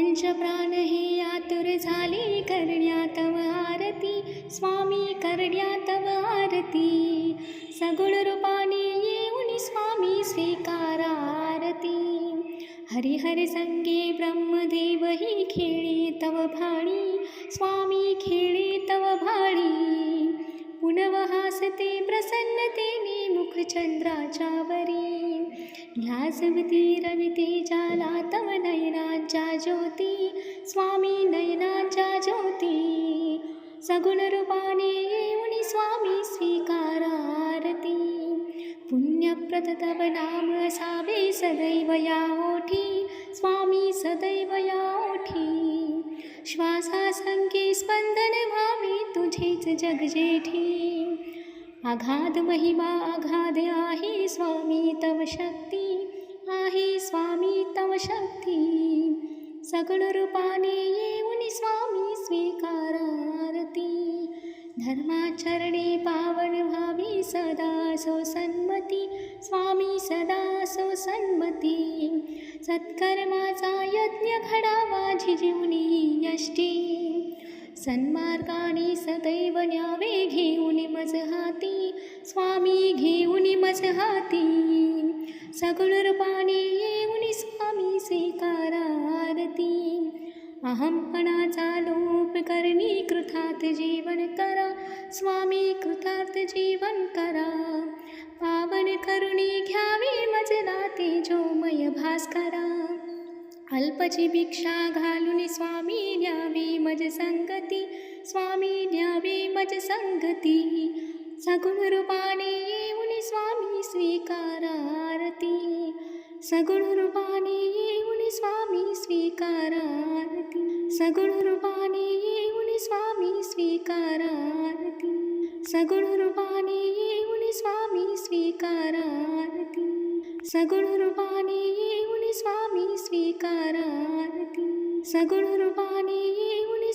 पंचप्राण हे आतुर झाले करण्या तव आरती. स्वामी करण्या तव आरती. सगुण रूपाने येऊन स्वामी स्वीकारा आरती. हरिहर संगे ब्रह्मदेव ही खेळे तव भाणी स्वामी खेळे तव भाणी पुनवहासते प्रसन्नतेने मुखचंद्राच्या वरी. लाजवती रविते जाला तव नयनाच्या ज्योती. स्वामी नयनाच्या ज्योती. सगुण रूपाने येऊनी स्वामी स्वीकारारती. पुण्यप्रद तव नाम असावे सदैव या ओठी. स्वामी सदैव या ओठी. श्वासासंख्ये स्पंदन व्हावे तुझेच जग जेठी महिमा आघाद आहे स्वामी तव शक्ती आहे स्वामी तव शक्ती. सगळ रूपाने येऊन स्वामी स्वीकारारती धर्माचरणे पावन भावी सदा सो सन्मती स्वामी सदा सो सन्मती सत्कर्माचा यज्ञ घडावा झिजिवणी यष्टी. सन्मार्गाने सदैव न्यावे घेऊन मज हाती स्वामी घेऊन मज हाती सगळ रूपाने येऊन स्वामी स्वीकारा आरती अहमपणाचा लोप करणी कृथार्थ जीवन करा। स्वामी कृथार्थ जीवन करा। पावन करुणी घ्यावे मज नाते जोमय भास्करा। अल्पची भिक्षा घालून स्वामी न्यावी मज संगती स्वामी न्यावी मज संगती. सगुण रूपाने येऊन स्वामी स्वीकारारती. सगुण रूपाने येऊन स्वामी स्वीकारारती. सगुण रूपाने येऊन स्वामी स्वीकारारती. सगुण रूपाने येऊन स्वामी स्वीकारारती. सगुण रूपाने स्वामी स्वीकारा आरती सगुण रूपाने येऊन